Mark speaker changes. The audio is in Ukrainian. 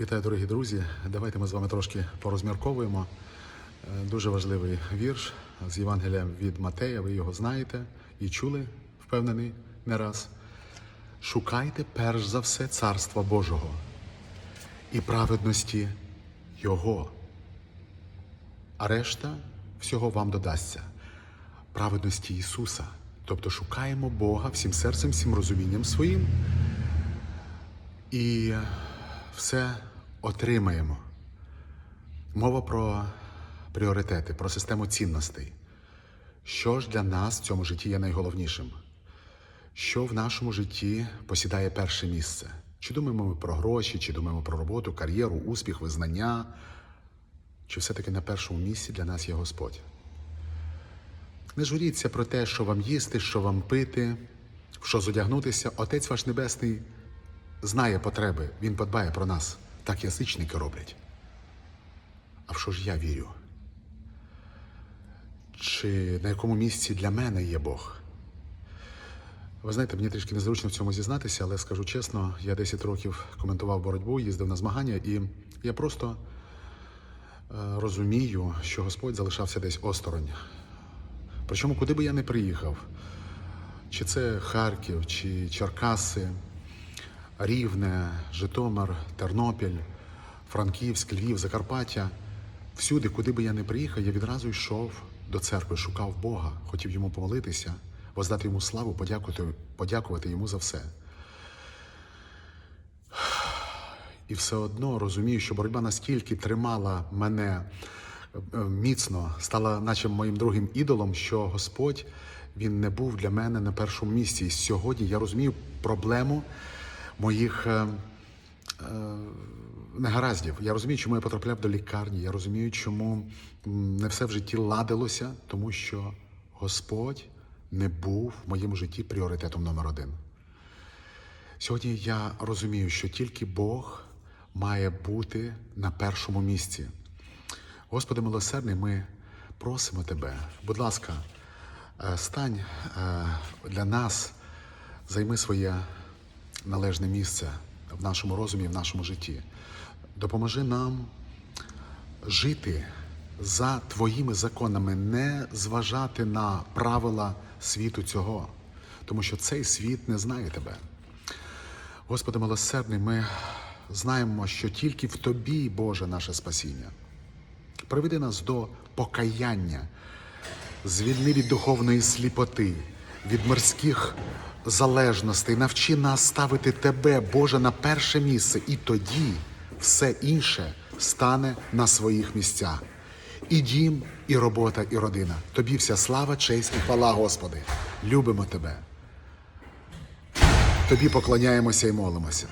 Speaker 1: Вітаю, дорогі друзі. Давайте ми з вами трошки порозмірковуємо. Е, Дуже важливий вірш з Євангелія від Матея. Ви його знаєте і чули, впевнений, не раз. Шукайте перш за все Царства Божого і праведності Його, а решта всього вам додасться. Праведності Ісуса. Тобто шукаємо Бога всім серцем, всім розумінням своїм і все отримаємо. Мова про пріоритети, про систему цінностей. Що ж для нас в цьому житті є найголовнішим? Що в нашому житті посідає перше місце? Чи думаємо ми про гроші, чи думаємо про роботу, кар'єру, успіх, визнання? Чи все-таки на першому місці для нас є Господь? Не журіться про те, що вам їсти, що вам пити, в що зодягнутися. Отець ваш Небесний знає потреби, Він подбає про нас. Так язичники роблять. А в що ж я вірю? Чи на якому місці для мене є Бог? Ви знаєте, мені трішки незручно в цьому зізнатися, але скажу чесно, я 10 років коментував боротьбу, їздив на змагання, і я просто е, розумію, що Господь залишався десь осторонь. Причому, куди би я не приїхав, чи це Харків, чи Черкаси, Рівне, Житомир, Тернопіль, Франківськ, Львів, Закарпаття. Всюди, куди би я не приїхав, я відразу йшов до церкви, шукав Бога, хотів йому помолитися, воздати йому славу, подякувати, подякувати йому за все. І все одно розумію, що боротьба настільки тримала мене е, міцно, стала наче моїм другим ідолом, що Господь він не був для мене на першому місці. І сьогодні я розумію проблему моїх е, е, негараздів. Я розумію, чому я потрапляв до лікарні. Я розумію, чому не все в житті ладилося, тому що Господь не був в моєму житті пріоритетом номер один. Сьогодні я розумію, що тільки Бог має бути на першому місці. Господи милосердний, ми просимо Тебе, будь ласка, е, стань е, для нас, займи своє належне місце в нашому розумі, в нашому житті. Допоможи нам жити за Твоїми законами, не зважати на правила світу цього, тому що цей світ не знає Тебе. Господи милосердний, ми знаємо, що тільки в Тобі, Боже, наше спасіння. Приведи нас до покаяння, звільни від духовної сліпоти, від мирських залежностей, навчи нас ставити Тебе, Боже, на перше місце, і тоді все інше стане на своїх місцях. І дім, і робота, і родина. Тобі вся слава, честь і хвала, Господи. Любимо Тебе. Тобі поклоняємося і молимося.